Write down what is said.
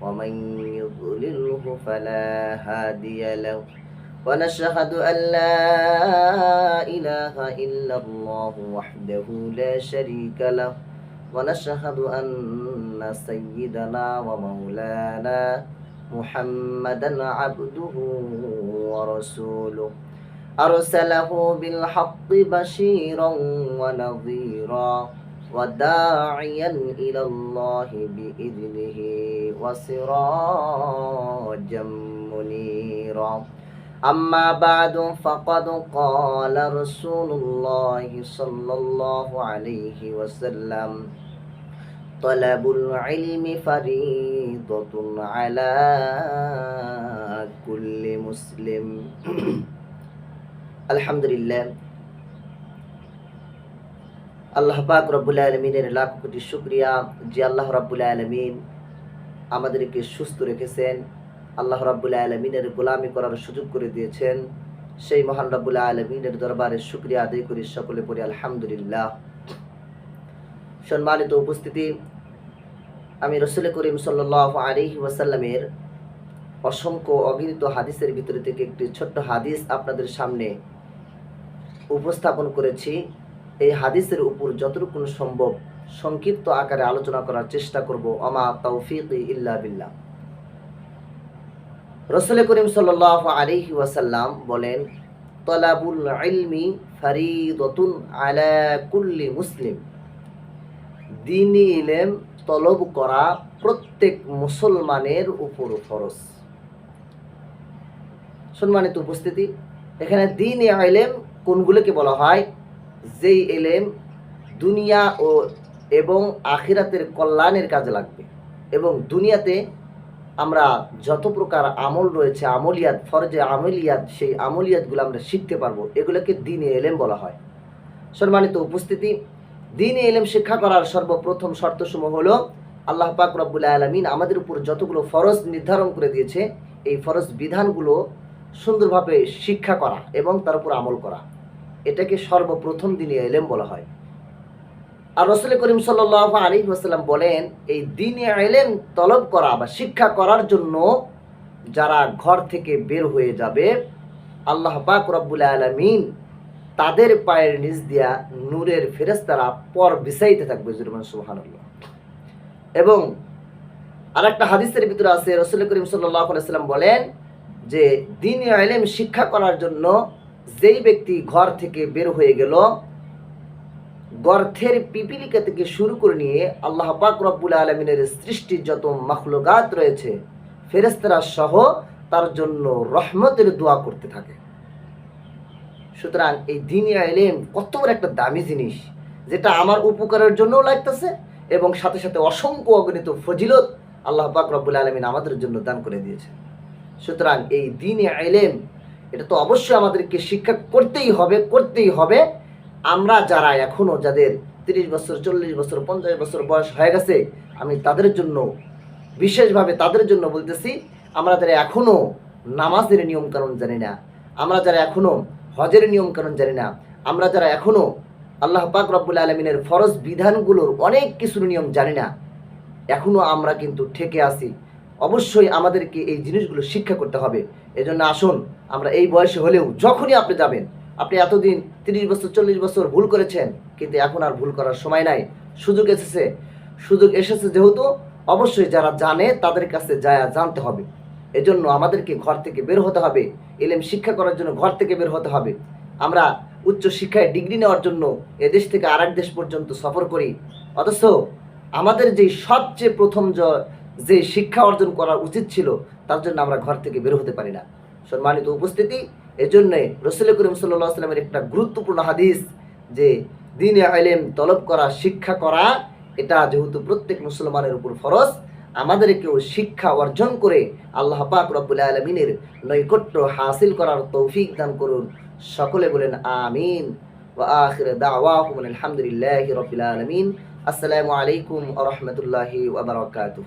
ومن يضلله فلا هادي له. ونشهد أن لا إله إلا الله وحده لا شريك له. ونشهد أن سيدنا ومولانا محمدا عبده ورسوله. أرسله بالحق بشيرا ونظيرا وداعيا إلى الله بإذنه وسراجا منيرا. أما بعد فقد قال رسول الله صلى الله عليه وسلم طلب العلم فريضة على كل مسلم. الحمد لله. আল্লাহ পাক রব্বুল আলমিনের লাখ কোটি শুক্রিয়া যে আল্লাহ রব্বুল আলমিন আমাদেরকে সুস্থ রেখেছেন, আল্লাহ রব্বুল আলমিনের গোলামি করার সুযোগ করে দিয়েছেন। সেই মহান রব্বুল আলমিনের দরবারে শুক্রিয়া আদায় করি সকলে পড়ি, আলহামদুলিল্লাহ। সম্মানিত উপস্থিতি, আমি রসুল করিম সাল্লাহ আলিহি ওয়াসাল্লামের অসংখ্য অগণিত হাদিসের ভিতরে থেকে একটি ছোট্ট হাদিস আপনাদের সামনে উপস্থাপন করেছি। এই হাদিসের উপর যতটুকু সম্ভব সংক্ষিপ্ত আকারে আলোচনা করার চেষ্টা করব অমা তৌফিক ইল্লা বিল্লাহ। রসুল করিম সাল আলিহি ওয়াসাল্লাম বলেন, তলাবুল ইলমি ফারিদতুন আলা কুল্লি মুসলিম। দিনী ইলেম তলব করা প্রত্যেক মুসলমানের উপর ফরজ। সম্মানিত উপস্থিতি, এখানে দিন এলেম কোনগুলোকে বলা হয়? যেই এলেম দুনিয়া ও এবং আখিরাতের কল্যাণের কাজে লাগবে। এবং দুনিয়াতে আমরা যত প্রকার আমল রয়েছে, আমলিয়াত, ফরজে আমলিয়াত, সেই আমলিয়াতগুলো আমরা শিখতে পারব। এগুলোকে দিনে এলেম বলা হয়। সম্মানিত উপস্থিতি, দিনে এলেম শিক্ষা করার সর্বপ্রথম শর্তসমূহ হলো, আল্লাহ পাক রব্বুল আলমিন আমাদের উপর যতগুলো ফরজ নির্ধারণ করে দিয়েছে, এই ফরজ বিধানগুলো সুন্দরভাবে শিক্ষা করা এবং তার উপর আমল করা। এটাকে সর্বপ্রথম দিনে এলেম বলা হয়। আর রসুল করিম সাল আলী ওসাল্লাম বলেন, এই দিনে এলেম তলব করা বা শিক্ষা করার জন্য যারা ঘর থেকে বের হয়ে যাবে, আল্লাহ পাক রব্বুল আলমিন তাদের পায়ের নিচ দিয়া নূরের ফেরেস্তারা পর বিছাইতে থাকবে জুরমান সুহানুল্লাহ এবং আর একটা হাদিসের ভিতরে আছে, রসুল করিম সাল্লাহ আলাইসাল্লাম বলেন যে দিন এলেম শিক্ষা করার জন্য যেই ব্যক্তি ঘর থেকে বের হয়ে গেল গর্থের পিপিলিকা থেকে শুরু করে নিয়ে আল্লাহ পাক রব্বুল আলমিনের সৃষ্টির যত মখলুগাত রয়েছে ফেরেস্তারা সহ তার জন্য রহমতের দোয়া করতে থাকে। সুতরাং এই দিন এলেম কত বড় একটা দামি জিনিস, যেটা আমার উপকারের জন্যও লাগতেছে এবং সাথে সাথে অসংখ্য অগণিত ফজিলত আল্লাহ পাক রব্বুল আলমিন আমাদের জন্য দান করে দিয়েছে সুতরাং এই দিনে এলেম এটা তো অবশ্যই আমাদেরকে শিক্ষা করতেই হবে করতেই হবে। আমরা যারা এখনও যাদের তিরিশ বছর, চল্লিশ বছর, পঞ্চাশ বছর বয়স হয়ে গেছে, আমি তাদের জন্য, বিশেষভাবে তাদের জন্য বলতেছি, আমরা যারা এখনও নামাজের নিয়মকানুন জানি না, আমরা যারা এখনও হজের নিয়মকানুন জানি না, আমরা যারা এখনও আল্লাহ পাক রব্বুল আলমিনের ফরজ বিধানগুলোর অনেক কিছুর নিয়ম জানি না এখনও আমরা কিন্তু ঠেকে আসি অবশ্যই আমাদেরকে এই জিনিসগুলো শিক্ষা করতে হবে। এজন্য আসুন, আমরা এই বয়সে হলেও যখনই আপনি যাবেন, আপনি এতদিন তিরিশ বছর, চল্লিশ বছর ভুল করেছেন, কিন্তু এখন আর ভুল করার সময় নাই। সুযোগ এসেছে। সুযোগ এসেছে যেহেতু অবশ্যই যারা জানে তাদের কাছে যায় জানতে হবে। এজন্য আমাদেরকে ঘর থেকে বের হতে হবে। এলেম শিক্ষা করার জন্য ঘর থেকে বের হতে হবে। আমরা উচ্চ শিক্ষায় ডিগ্রি নেওয়ার জন্য এদেশ থেকে আরেক দেশ পর্যন্ত সফর করি। অথচ আমাদের যেই সবচেয়ে প্রথম যে শিক্ষা অর্জন করা উচিত ছিল, তার জন্য আমরা ঘর থেকে বের হতে পারি না। সম্মানিত উপস্থিতি, এজন্যে রসুল করিম সাল্লাহ আসলামের একটা গুরুত্বপূর্ণ হাদিস যে দিন আলেম তলব করা, শিক্ষা করা, এটা যেহেতু প্রত্যেক মুসলমানের উপর ফরজ, আমাদেরকেও শিক্ষা অর্জন করে আল্লাহ পাক রব্বুল আলমিনের নৈকট্য হাসিল করার তৌফিক দান করুন। সকলে বলেন আমিন। وآخر دعواهم الحمد لله رب العالمين السلام عليكم ورحمة الله وبركاته